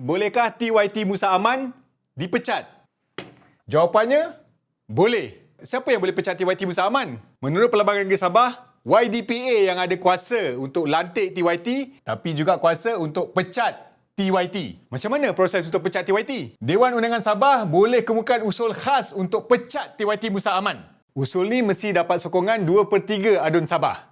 Bolehkah TYT Musa Aman dipecat? Jawapannya, boleh. Siapa yang boleh pecat TYT Musa Aman? Menurut Perlembagaan Negeri Sabah, YDPA yang ada kuasa untuk lantik TYT tapi juga kuasa untuk pecat TYT. Macam mana proses untuk pecat TYT? Dewan Undangan Sabah boleh kemukakan usul khas untuk pecat TYT Musa Aman. Usul ni mesti dapat sokongan 2 per 3 adun Sabah.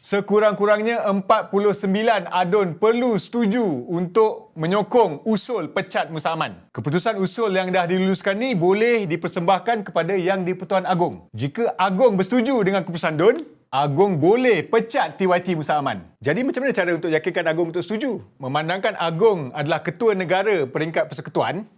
Sekurang-kurangnya 49 adun perlu setuju untuk menyokong usul pecat Musa Aman. Keputusan usul yang dah diluluskan ni boleh dipersembahkan kepada Yang di-Pertuan Agong. Jika Agong bersetuju dengan keputusan DUN, Agong boleh pecat TYT Musa Aman. Jadi macam mana cara untuk yakinkan Agong untuk setuju? Memandangkan Agong adalah ketua negara peringkat persekutuan,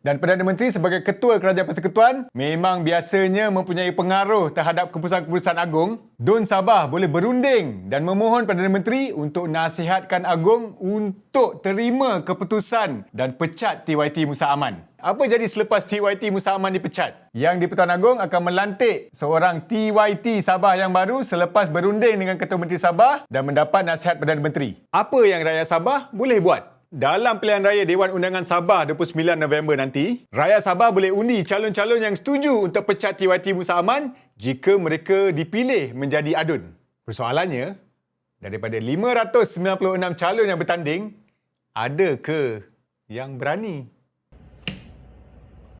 dan Perdana Menteri sebagai Ketua Kerajaan Persekutuan memang biasanya mempunyai pengaruh terhadap keputusan-keputusan agung. Dun Sabah boleh berunding dan memohon Perdana Menteri untuk nasihatkan agung untuk terima keputusan dan pecat TYT Musa Aman. Apa jadi selepas TYT Musa Aman dipecat? Yang di-Pertuan Agong akan melantik seorang TYT Sabah yang baru selepas berunding dengan Ketua Menteri Sabah dan mendapat nasihat Perdana Menteri. Apa yang rakyat Sabah boleh buat? Dalam pilihan raya Dewan Undangan Sabah 29 November nanti, rakyat Sabah boleh undi calon-calon yang setuju untuk pecat TYT Musa Aman jika mereka dipilih menjadi adun. Persoalannya, daripada 596 calon yang bertanding, ada ke yang berani?